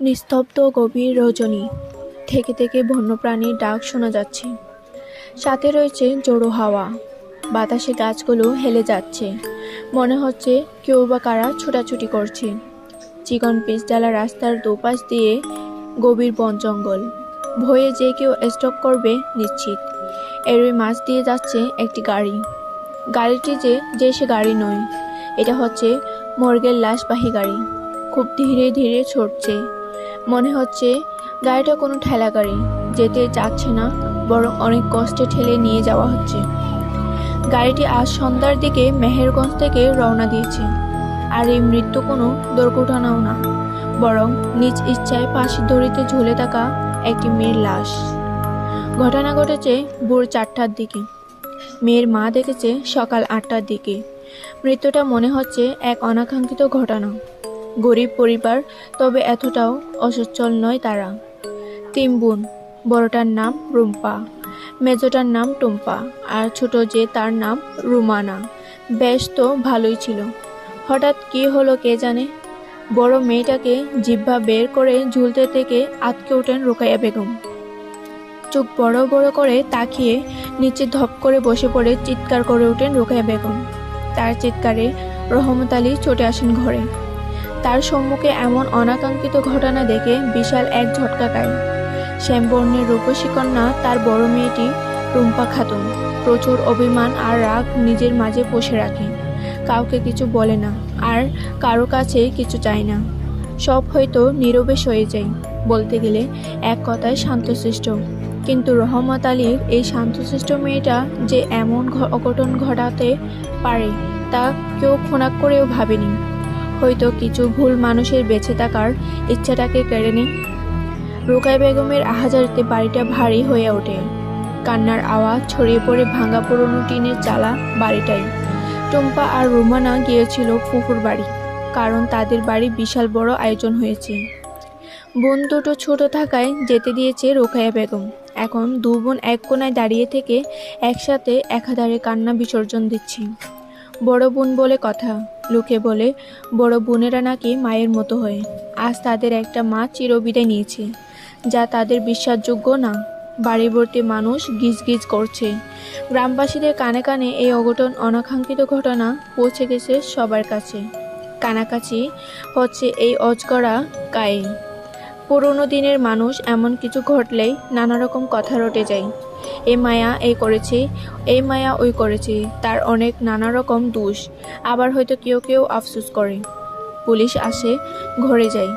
নিস্তব্ধ গভীর রজনী। থেকে থেকে বন্যপ্রাণীর ডাক শোনা যাচ্ছে। সাথে রয়েছে জোড়ো হাওয়া। বাতাসে গাছগুলো হেলে যাচ্ছে। মনে হচ্ছে কেউ বা কারা ছোটাছুটি করছে। চিকন পিচডালা রাস্তার দুপাশ দিয়ে গভীর বন জঙ্গল। ভয়ে যে কেউ স্টপ করবে নিশ্চিত। এরই মাছ দিয়ে যাচ্ছে একটি গাড়ি। গাড়িটি যে যে সে গাড়ি নয়। এটা হচ্ছে মর্গের লাশবাহী গাড়ি। খুব ধীরে ধীরে ছুটছে। মনে হচ্ছে গাড়িটা কোনো ঠেলা গাড়ি যেতে যাচ্ছে না, বরং অনেক কষ্টে ঠেলে নিয়ে যাওয়া হচ্ছে। গাড়িটি আজ সন্ধ্যার দিকে মেহেরগঞ্জ থেকে রওনা দিয়েছে। আর এই মৃত্যু কোনো দুর্ঘটনাও না, বরং নিজ ইচ্ছায় পাশের দড়িতে ঝুলে থাকা একটি মেয়ের লাশ। ঘটনা ঘটেছে ভোর চারটার দিকে। মেয়ের মা দেখেছে সকাল আটটার দিকে। মৃত্যুটা মনে হচ্ছে এক অনাকাঙ্ক্ষিত ঘটনা। গরিব পরিবার, তবে এতটাও অসচ্ছল নয় তারা। তিন বোন, বড়টার নাম রুম্পা, মেজোটার নাম টুম্পা, আর ছোট যে তার নাম রুমানা। বেশ তো ভালোই ছিল। হঠাৎ কি হলো কে জানে? বড় মেয়েটাকে জিহ্বা বের করে ঝুলতে থেকে আটকে ওঠেন রোকাইয়া বেগম। চোখ বড় বড় করে তাকিয়ে নিচে ধপ করে বসে পড়ে চিৎকার করে ওঠেন রোকাইয়া বেগম। তার চিৎকারে রহমত আলী ছুটে আসেন ঘরে। তার সম্মুখে এমন অনাকাঙ্ক্ষিত ঘটনা দেখে বিশাল এক ঝটকা খায়। শ্যামবর্ণের রূপসী কন্যা, তার বড় মেয়েটি রুম্পা খাতুন। প্রচুর অভিমান আর রাগ নিজের মাঝে পুষে রাখে। কাউকে কিছু বলে না, আর কারও কাছে কিছু চায় না। সব হয়তো নীরবে সয়ে যায়, বলতে গেলে এক কথায় শান্তশিষ্ট। কিন্তু রহমত আলীর এই শান্তশিষ্ট মেয়েটা যে এমন অঘটন ঘটাতে পারে, তা কেউ খোনাক করেও ভাবেনি। হয়তো কিছু ভুল মানুষের বেঁচে থাকার ইচ্ছাটাকে কেড়ে নেই রোকাই বেগমের আহাজারিতে বাড়িটা ভারী হয়ে ওঠে। কান্নার আওয়াজ ছড়িয়ে পড়ে ভাঙা পুরনো টিনের চালা বাড়িটাই টম্পা আর রোমানা গিয়েছিল ফুফুর বাড়ি, কারণ তাদের বাড়ি বিশাল বড় আয়োজন হয়েছে। বোন দুটো ছোট থাকায় যেতে দিয়েছে রোকাইয়া বেগম। এখন দু বোন এক কোনায় দাঁড়িয়ে থেকে একসাথে একাধারে কান্না বিসর্জন দিচ্ছি। বড় বোন বলে কথা। লোকে বলে, বড় বোনেরা নাকি মায়ের মতো হয়। আজ তাদের একটা মা চিরবিদায় নিয়েছে, যা তাদের বিশ্বাসযোগ্য না। বাড়ি ভর্তি মানুষ গিজ গিজ করছে। গ্রামবাসীদের কানে কানে এই অঘটন, অনাকাঙ্ক্ষিত ঘটনা পৌঁছে গেছে সবার কাছে। কানাকাছি হচ্ছে এই অজগরা গায়ে। পুরনো দিনের মানুষ এমন কিছু ঘটলেই নানা রকম কথা রটে যায়। এই মায়া এই করেছে এই মায়া ওই করেছে, তার অনেক নানা রকম দোষ। আবার হয়তো কেউ কেউ আফসুস করে। পুলিশ আসে, ঘরে যায়।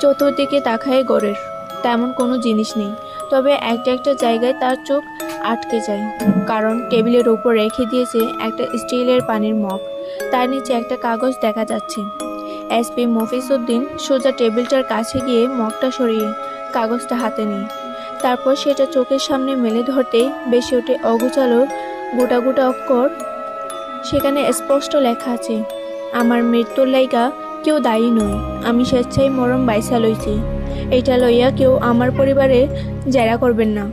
চতুর্দিকে তাকায় গড়ের তেমন কোনো জিনিস নেই। তবে একটা একটা জায়গায় তার চোখ আটকে যায়। কারণ টেবিলের উপর রেখে দিয়েছে একটা স্টিলের পানির মগ। তার নিচে একটা কাগজ দেখা যাচ্ছে। এসপি মফিসুদ্দিন সোজা টেবিলটার কাছে গিয়ে মগটা সরিয়ে কাগজটা হাতে নিয়ে তারপর সেটা চোখের সামনে মেলে ধরতেই বেশি ওঠে অগোচালো গোটা গোটা অক্ষর। সেখানে স্পষ্ট লেখা আছে, আমার মৃত্যুর লাইগা কেউ দায়ী নয়, আমি স্বেচ্ছায় মরম বাইসা লইছি। এইটা লইয়া কেউ আমার পরিবারে জেরা করবেন না।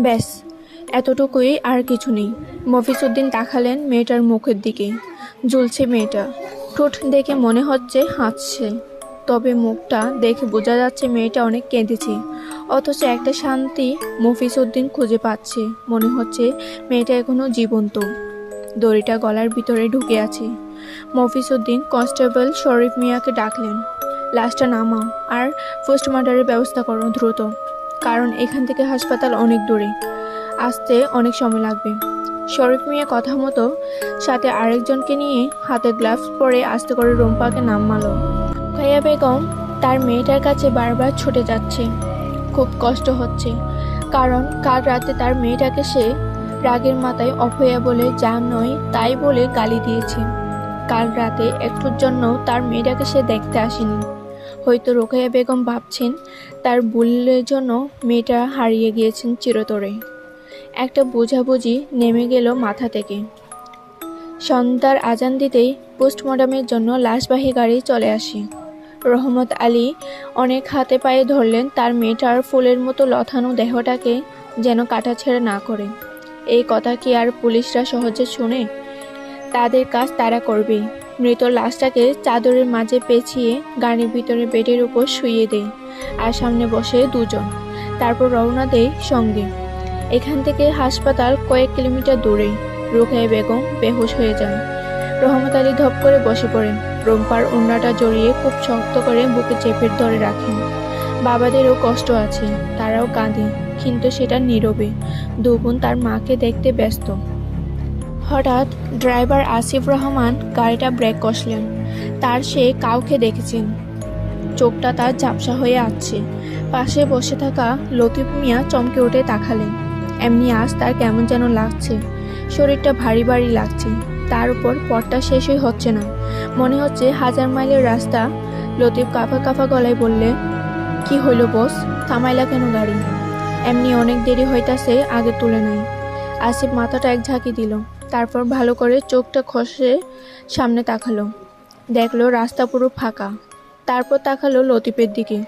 ব্যাস, এতটুকুই আর কিছু নেই। মফিজউদ্দিন তাকালেন মেয়েটার মুখের দিকে। ঝুলছে মেয়েটা। ঠোঁট দেখে মনে হচ্ছে হাসছে তবে মুখটা দেখে বোঝা যাচ্ছে মেয়েটা অনেক কেঁদেছে। অথচ একটা শান্তি মফিজউদ্দিন খুঁজে পাচ্ছে। মনে হচ্ছে মেয়েটা এখনও জীবন্ত। দড়িটা গলার ভিতরে ঢুকে আছে। মফিজউদ্দিন কনস্টেবল শরীফ মিয়াকে ডাকলেন, লাশটা নামাও আর পোস্টমর্টমের ব্যবস্থা করো দ্রুত, কারণ এখান থেকে হাসপাতাল অনেক দূরে। আসতে অনেক সময় লাগবে। শরীফ মিয়া কথা মতো সাথে আরেকজনকে নিয়ে হাতে গ্লাভস পরে আস্তে করে রুম্পাকে নামালো। খাইয়া বেগম তার মেয়েটার কাছে বারবার ছুটে যাচ্ছে। খুব কষ্ট হচ্ছে। কারণ কাল রাতে তার মেয়েটাকে সে রাগের মাথায় অভয়া বলে, যা নয়, তাই বলে গালি দিয়েছে। কাল রাতে একটুর জন্য তার মেয়েটাকে সে দেখতে আসেনি। হয়তো রোকেয়া বেগম ভাবছেন তার ভুলের জন্য মেয়েটা হারিয়ে গিয়েছেন চিরতরে। একটা বোঝাবুঝি নেমে গেল মাথা থেকে। সন্ধ্যার আজান দিতেই পোস্টমর্টমের জন্য লাশবাহী গাড়ি চলে আসে। রহমত আলী অনেক হাতে পায়ে ধরলেন, তার মেয়েটার ফুলের মতো লথানো দেহটাকে যেন কাটাছেড়া না করে। এই কথা কি আর পুলিশরা সহজে শুনে? তাদের কাজ তারা করবেই। মৃত লাশটাকে চাদরের মাঝে পেঁচিয়ে গাড়ির ভিতরে বেডের উপর শুইয়ে দেয় আর সামনে বসে দুজন। তারপর রওনা দেয় সঙ্গে। এখান থেকে হাসপাতাল কয়েক কিলোমিটার দূরে। রোকেয়া বেগম বেহুশ হয়ে যান। রহমত আলী ধপ করে বসে পড়েন। রোম্পার ওড়নাটা জড়িয়ে খুব শক্ত করে বুকে চেপে ধরে রাখেন। বাবাদেরও কষ্ট আছে, তারাও কাঁদে, কিন্তু সেটা নীরবে। দুগুণ তার মাকে দেখতে ব্যস্ত। হঠাৎ ড্রাইভার আসিফ রহমান গাড়িটা ব্রেক কষলেন। তার সে কাউকে দেখেছেন। চোখটা তার ঝাপসা হয়ে আসছে। পাশে বসে থাকা লতিফ মিয়া চমকে উঠে তাকালেন। এমনি আজ তার কেমন যেন লাগছে। শরীরটা ভারী ভারী লাগছে। তার উপর পথটা শেষই হচ্ছে না। মনে হচ্ছে হাজার মাইলের রাস্তা। লতিফ কাফা কাফা গলায় বললে, কি হইল বস? থামাইলা কেন গাড়ি? এমনি অনেক দেরি হইতাছে, আগে তুলে নাই। আসিফ মাথাটা এক ঝাঁকি দিল, তারপর ভালো করে চোখটা খসে সামনে তাকালো। দেখল রাস্তা পুরো ফাঁকা। তারপর তাকালো লতিফের দিকে।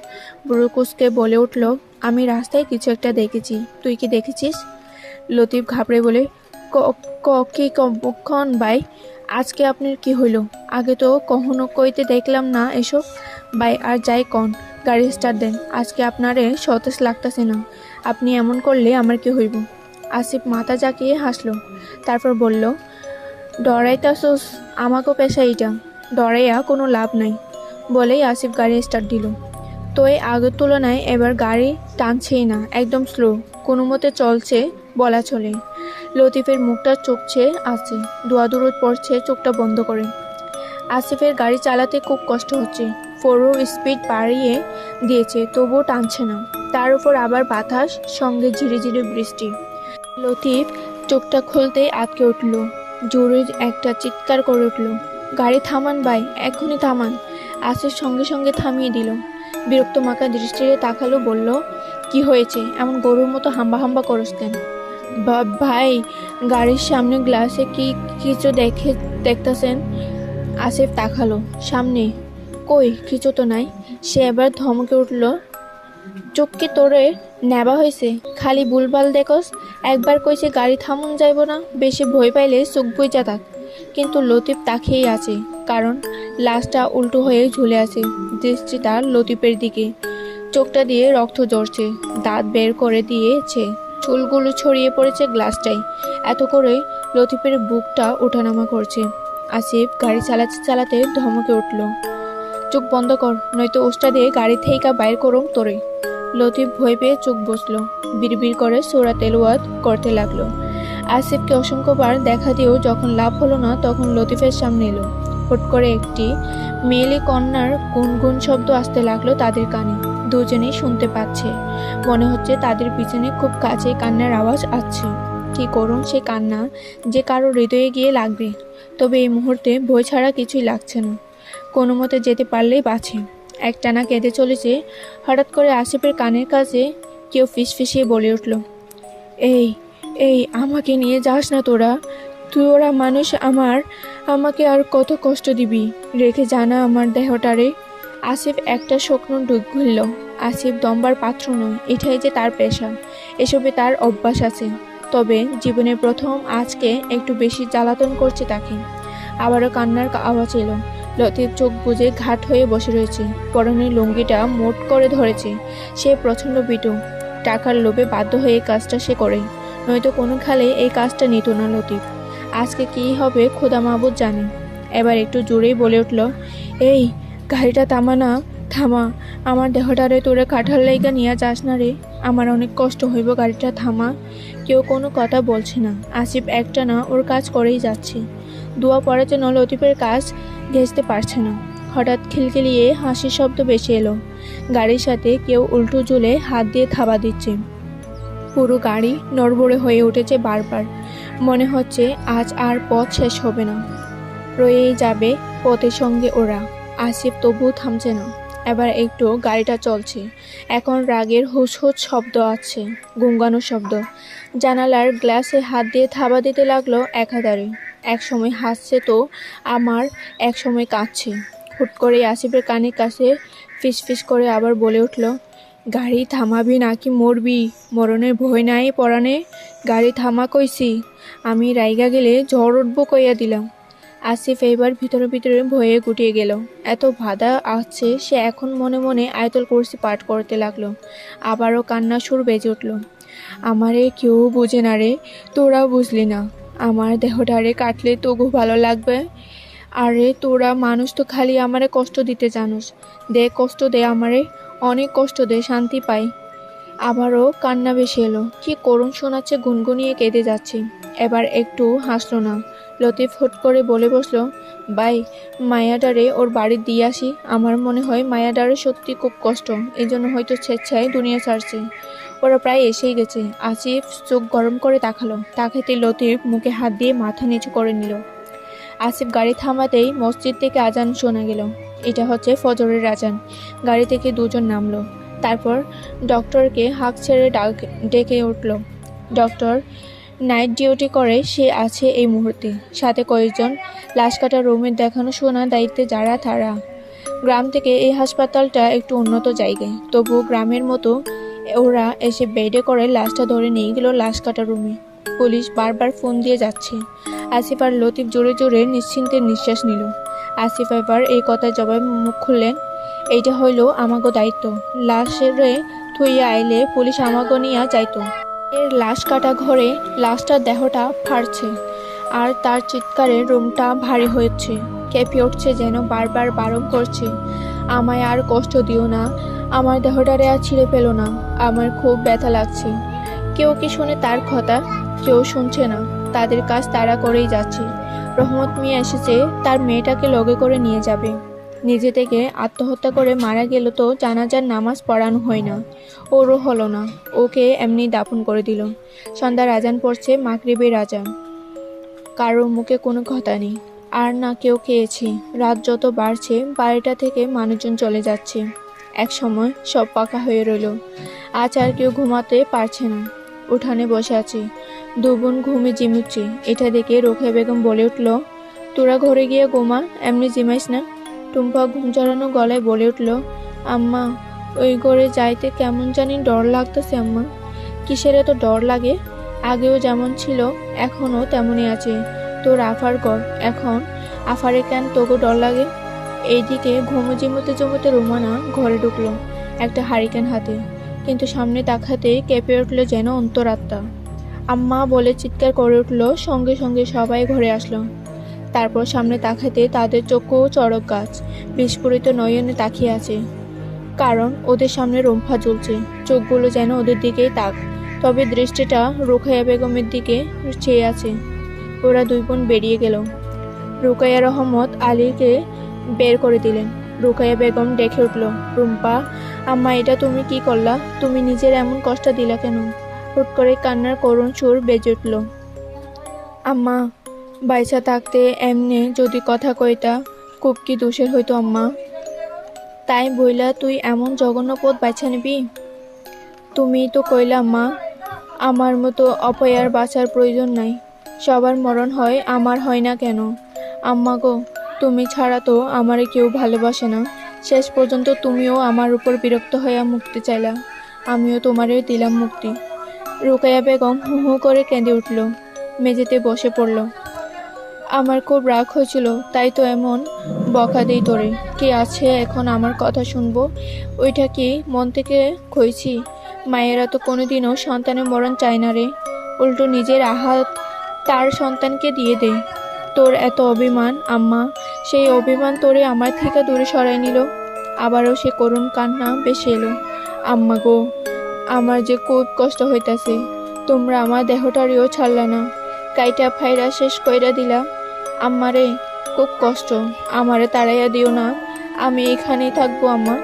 বুড়ো কুসকে বলে উঠল, আমি রাস্তায় কিছু একটা দেখেছি। তুই কি দেখেছিস? লতিফ ঘাবড়ে বলে, "ক- ক- কি কখন ভাই। আজকে আপনার কি হইল? আগে তো কখনো কইতে দেখলাম না এসব। বাই আর যাই কন, গাড়ি স্টার্ট দেন। আজকে আপনারে সতেজ লাগতাছে না। আপনি এমন করলে আমার কি হইব? আসিফ মাথা জাকিয়ে হাসলো। তারপর বলল, ডরাইতাছোস আমাকেও পেশা এইটা। ডরাইয়া কোনো লাভ নাই। বলেই আসিফ গাড়ি স্টার্ট দিল। তো এই আগের তুলনায় এবার গাড়ি টানছেই না, একদম স্লো কোনো মতে চলছে বলা চলে। লতিফের মুখটা চোখছে আছে দোয়া দূরত পড়ছে চোখটা বন্ধ করে। আসিফের গাড়ি চালাতে খুব কষ্ট হচ্ছে। ফোরও স্পিড বাড়িয়ে দিয়েছে, তবুও টানছে না। তার উপর আবার বাতাস, সঙ্গে ঝিরিঝিরি বৃষ্টি। লতিফ চোখটা খুলতেই আটকে উঠল। জোরে একটা চিৎকার করে উঠল। গাড়ি থামান ভাই এখনই থামান। আসিফ সঙ্গে সঙ্গে থামিয়ে দিল। বিরক্ত মাখা দৃষ্টিতে তাকালো, বলল কি হয়েছে? এমন গরুর মতো হাম্বা হাম্বা করস কেন? ভাই, গাড়ির সামনে গ্লাসে কি কিছু দেখে, দেখতেছেন? আসিফ তাকালো। সামনে। কই? কিছু তো নাই। সে এবার ধমকে উঠল, চোখ কি তোরে নেবা হয়েছে খালি বুলবাল দেখস? একবার কইছে গাড়ি থামুন যাইব না? বেশি ভয় পাইলে চোখ বইচা থাক। কিন্তু লতিফ তাকিয়েই আছে, কারণ লাশটা উল্টো হয়ে ঝুলে আছে দৃষ্টি তার লতিফের দিকে। চোখটা দিয়ে রক্ত ঝরছে, দাঁত বের করে দিয়েছে। চুলগুলো ছড়িয়ে পড়েছে গ্লাসটাই এত করে লতিফের বুকটা ওঠানামা করছে। আসিফ গাড়ি চালাতে চালাতে ধমকে উঠল, চোখ বন্ধ কর, নয়তো ওষ্টা দিয়ে গাড়ি থেকে বাইর করুম তোরে। লতিফ ভয় পেয়ে চোখ বসল, বিড়বিড় করে সোরা তেলওয়াত করতে লাগল। আসিফকে অসংখ্যবার দেখা দিয়েও যখন লাভ হলো না, তখন লতিফের সামনে এলো। হুট করে একটি মেয়েলি কন্যার গুনগুন শব্দ আসতে লাগল তাদের কানে। দুজনেই শুনতে পাচ্ছে। মনে হচ্ছে তাদের পিছনে খুব কাছে কান্নার আওয়াজ আসছে। কি করুন সে কান্না? যে কারও হৃদয়ে গিয়ে লাগবে। তবে এই মুহূর্তে ভয় ছাড়া কিছুই লাগছে না। কোনো মতে যেতে পারলেই বাঁচে। একটানা কেঁদে চলেছে। হঠাৎ করে আসিফের কানের কাছে কেউ ফিসফিসিয়ে বলে উঠল, এই এই, আমাকে নিয়ে যাস না তোরা। তুই ওরা মানুষ আমার। আমাকে আর কত কষ্ট দিবি? রেখে জানা আমার দেহটারে। আসিফ একটা স্বপ্ন ডুব ঘুরল। আসিফ দম্বার পাত্র নয়, এটাই যে তার পেশা। এসবে তার অভ্যাস আছে। তবে জীবনের প্রথম আজকে একটু বেশি জ্বালাতন করছে তাকে। আবারও কান্নার আওয়াজ এলো। লতিফ চোখ বুজে ঘাট হয়ে বসে রয়েছে। পরনের লুঙ্গিটা মোট করে ধরেছে। সে প্রচণ্ড বিটু। টাকার লোভে বাধ্য হয়ে কাজটা সে করে। নয়তো কোনো খালে এই কাজটা নিত না লতিফ। আজকে কী হবে খোদা মাহবুদ জানে। এবার একটু জোরেই বলে উঠল, এই গাড়িটা থামা না, থামা। আমার দেহটারে তোরে কাঠার লাইগা নিয়ে যাস না রে। আমার অনেক কষ্ট হইব গাড়িটা থামা। কেউ কোনো কথা বলছে না। আসিফ একটা না ওর কাজ করেই যাচ্ছে। দোয়া পড়ার জন্য লতিফের কাজ ঘেঁচতে পারছে না। হঠাৎ খিলখিলিয়ে হাসির শব্দ বেশি এলো। গাড়ির সাথে কেউ উল্টো ঝুলে হাত দিয়ে থাবা দিচ্ছে। পুরো গাড়ি নড়বড়ে হয়ে উঠেছে বারবার। মনে হচ্ছে আজ আর পথ শেষ হবে না। রয়েই যাবে পথের সঙ্গে ওরা। আসিফ তবুও থামছে না। এবার একটু গাড়িটা চলছে। এখন রাগের হুস হুস শব্দ আছে গুঙ্গানো শব্দ। জানালার গ্লাসে হাত দিয়ে থাবা দিতে লাগল একাধারে। এক সময় হাসছে তো, আমার এক সময় কাঁদছে। হুট করে আসিফের কানের কাছে ফিসফিস করে আবার বলে উঠল, গাড়ি থামাবি নাকি মরবি? মরণের ভয় নাই পরানে। গাড়ি থামা কইছি। আমি রাইগা গেলে ঝড় উঠবো কইয়া দিলাম। আসিফ এইবার ভিতরে ভিতরে ভয়ে গুটিয়ে গেল। এত বাধা আসছে সে এখন মনে মনে আয়তল কুরসি পাঠ করতে লাগল। আবারও কান্না সুর বেজে উঠল। আমারে কেউ বুঝে না রে তোরা বুঝলি না। আমার দেহটারে কাটলে তবু ভালো লাগবে। আরে তোরা মানুষ তো খালি আমারে কষ্ট দিতে জানোস। দে কষ্ট দে আমারে, অনেক কষ্ট দে, শান্তি পাই। আবারও কান্না বেশি এলো। কি করুণ শোনাচ্ছে, গুনগুনিয়ে কেঁদে যাচ্ছে। এবার একটু হাসলো না। লতিফ হুট করে বলে বসল বাই মায়াডারে ওর বাড়ি দিয়ে আসি। আমার মনে হয় মায়াডারে সত্যি খুব কষ্ট। এই জন্য হয়তো স্বেচ্ছায় দুনিয়া ছাড়ছে। ওরা প্রায় এসেই গেছে। আসিফ চোখ গরম করে তাকালো। তাকাতে লতিফ মুখে হাত দিয়ে মাথা নিচু করে নিল। আসিফ গাড়ি থামাতেই মসজিদ থেকে আজান শোনা গেল। এটা হচ্ছে ফজরের আজান। গাড়ি থেকে দুজন নামলো। তারপর ডক্টরকে হাঁক ছেড়ে ডাক ডেকে উঠল। ডক্টর নাইট ডিউটি করে, সে আছে এই মুহূর্তে। সাথে কয়েকজন লাশ কাটা রুমের দেখানো শোনা দায়িত্বে যারা তারা। গ্রাম থেকে এই হাসপাতালটা একটু উন্নত জায়গায়। তবু গ্রামের মতো ওরা এসে বেডে করে লাশটা ধরে নিয়ে গেল লাশ কাটা রুমে। পুলিশ বারবার ফোন দিয়ে যাচ্ছে। আসিফ আর লতিফ জোরে জোরে নিশ্চিন্তের নিঃশ্বাস নিল। আসিফ এবার এই কথার জবাব মুখ খুললেন, এইটা হইল আমাগো দায়িত্ব। লাশেরে থুইয়া আইলে পুলিশ আমাগো নিয়া যাইতো। এর লাশ কাটা ঘরে লাশটার দেহটা ফাড়ছে আর তার চিৎকারে রুমটা ভারী হয়েছে। কেঁপে উঠছে যেন বারবার বারণ করছে। আমায় আর কষ্ট দিও না। আমার দেহটারে আর ছিঁড়ে পেল না। আমার খুব ব্যথা লাগছে। কেউ কি শুনে তার কথা? কেউ শুনছে না। তাদের কাজ তারা করেই যাচ্ছে। রহমত মিয়া এসেছে, তার মেয়েটাকে লগে করে নিয়ে যাবে। নিজে থেকে আত্মহত্যা করে মারা গেল তো জানাজার নামাজ পড়ানো হয় না। ওরও হলো না। ওকে এমনি দাফন করে দিল। সন্ধ্যার আজান পড়ছে মাগরিবের আজান কারও মুখে কোনো কথা নেই। আর না কেউ খেয়েছে। রাত যত বাড়ছে, বাড়িটা থেকে মানুষজন চলে যাচ্ছে। এক সময় সব পাকা হয়ে রইল। আজ আর কেউ ঘুমাতে পারছে না। উঠানে বসে আছি। দু বোন ঘুমে জিমুচ্ছে। এটা দেখে রোকেয়া বেগম বলে উঠল, তোরা ঘরে গিয়ে ঘুমা, এমনি জিমাইস না? টুম্পা ঘুম জড়ানো গলায় বলে উঠল, আম্মা, ওই ঘরে যাইতে কেমন জানি ডর লাগতেছে, আম্মা। কিসের এত ডর লাগে? আগেও যেমন ছিল, এখনও তেমনই আছে। তোর আফার ঘর, এখন? আফারে কেন তোকে ডর লাগে? এইদিকে ঘুমো জিমুতে জমুতে রোমানা ঘরে ঢুকলো, একটা হারিকেন হাতে। কিন্তু সামনে তাকাতে কেঁপে উঠল যেন অন্তরাত্মা। আম্মা বলে চিৎকার করে উঠল, সঙ্গে সঙ্গে সবাই ঘরে আসলো। তারপর সামনে তাকাতে তাদের চোখও চড়ক গাছ। বিস্ফোরিত নয়নে তাকিয়ে আছে। কারণ ওদের সামনে রম্ফা জ্বলছে। চোখগুলো যেন ওদের দিকেই তাক। তবে দৃষ্টিটা রোকাইয়া বেগমের দিকে চেয়ে আছে। ওরা দুই বোন বেরিয়ে গেল। রুকাইয়া রহমত আলীকে বের করে দিলেন। রুকাইয়া বেগম ডেকে উঠল, রুম্পা, আম্মা, এটা তুমি কি করলা? তুমি নিজের এমন কষ্ট দিলা কেন? হুট করে কান্নার করুণ সুর বেজে উঠল। আম্মা বাইসা থাকতে এমনি যদি কথা কইতা, খুব কি দোষের হইতো আম্মা? তাই বইলা তুই এমন জঘন্য পথ বাছা নিবি? তুমি তো কইলা আম্মা, আমার মতো অপয়ার বাঁচার প্রয়োজন নাই। সবার মরণ হয় আমার হয় না কেন? আম্মা গো, তুমি ছাড়া তো আমারে কেউ ভালোবাসে না। শেষ পর্যন্ত তুমিও আমার উপর বিরক্ত হইয়া মুক্তি চাইলা। আমিও তোমারে দিলাম মুক্তি। রুকাইয়া বেগম হু হু করে কেঁদে উঠল। মেঝেতে বসে পড়ল। আমার খুব রাগ হয়েছিল, তাই তো এমন বকা দিই তোরে। কে আছে এখন আমার কথা শুনব? ওইটা কি মন থেকে খইছি? মায়েরা তো কোনোদিনও সন্তানের মরণ চায় না রে। উল্টো নিজের আহাত তার সন্তানকে দিয়ে দে। তোর এত অভিমান, আম্মা, সেই অভিমান তোরে আমার থেকে দূরে সরাই নিল। আবারও সে করুণ কান্না বেশি এলো। আম্মা গো, আমার যে খুব কষ্ট হইতাছে, তোমরা আমার দেহটারিও ছাড়লা না। কাইটা ফাইরা শেষ কইরা দিলা। আম্মারে খুব কষ্ট, আমারে তাড়াইয়া দিও না। আমি এখানেই থাকব, আম্মা।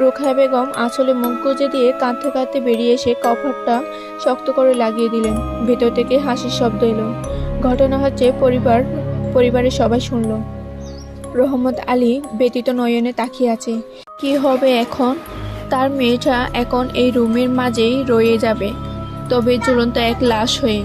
রোখা বেগম আঁচলে মুখ গুজে দিয়ে কাঁদতে কাঁদতে বেরিয়ে এসে কভারটা শক্ত করে লাগিয়ে দিলেন। ভেতর থেকে হাসির শব্দ এলো। ঘটনা হচ্ছে পরিবার, পরিবারের সবাই শুনল। রহমত আলী ব্যতীত নয়নে তাকিয়ে আছে। কি হবে এখন? তার মেয়েটা এখন এই রুমের মাঝেই রয়ে যাবে। তবে ঝুলন্ত এক লাশ হয়ে